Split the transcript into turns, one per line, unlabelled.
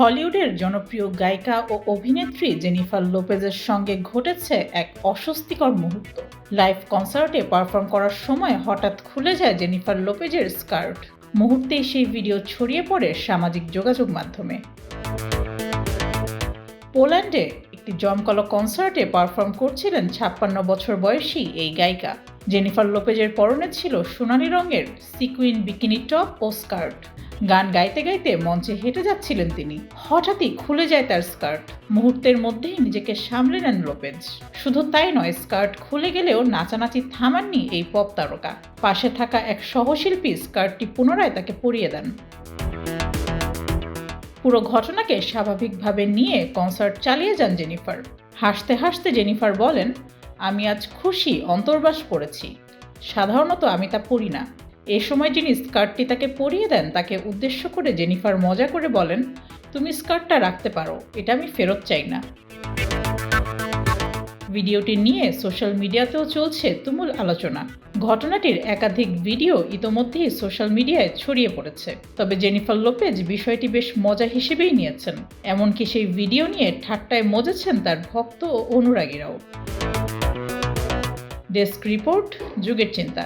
হলিউডের জনপ্রিয় গায়িকা ও অভিনেত্রী জেনিফার লোপেজের সঙ্গে ঘটেছে এক অস্বস্তিকর মুহূর্ত। লাইভ কনসার্টে পারফর্ম করার সময় হঠাৎ খুলে যায় জেনিফার লোপেজের স্কার্ট। মুহূর্তেই সেই ভিডিও ছড়িয়ে পড়ে সামাজিক যোগাযোগ মাধ্যমে। পোল্যান্ডে একটি জমকালো কনসার্টে পারফর্ম করছিলেন ছাপ্পান্ন বছর বয়সী এই গায়িকা। জেনিফার লোপেজের পরনে ছিল সোনালী রঙের সিকুইন বিকিনি টপ ও স্কার্ট। গান গাইতে গাইতে মঞ্চে হেঁটে যাচ্ছিলেন তিনি। হঠাৎই খুলে যায় তার স্কার্ট। মুহূর্তের মধ্যেই নিজেকে সামলে নেন লোপেজ। শুধু তাই নয়, স্কার্ট খুলে গেলেও নাচানাচি থামাননি এই পপ তারকা। পাশে থাকা এক সহশিল্পী স্কার্টটি পুনরায় তাকে পরিয়ে দেন। পুরো ঘটনাকে স্বাভাবিকভাবে নিয়ে কনসার্ট চালিয়ে যান জেনিফার। হাসতে হাসতে জেনিফার বলেন, আমি আজ খুশি, অন্তর্বাস পড়েছি সাধারণত আমি তা পড়ি না। এ সময় যিনি স্কার্টটি তাকে পরিয়ে দেন, তাকে উদ্দেশ্য করে জেনিফার মজা করে বলেন, তুমি স্কার্টটা রাখতে পারো, এটা আমি ফেরত চাই না। ভিডিওটি নিয়ে সোশ্যাল মিডিয়াতেও চলছে তুমুল আলোচনা। ঘটনাটির একাধিক ভিডিও ইতোমধ্যেই সোশ্যাল মিডিয়ায় ছড়িয়ে পড়েছে। তবে জেনিফার লোপেজ বিষয়টি বেশ মজা হিসেবেই নিয়েছেন। এমনকি সেই ভিডিও নিয়ে ঠাট্টায় মজেছেন তার ভক্ত ও অনুরাগীরাও। ডেস্ক রিপোর্ট, যুগের চিন্তা।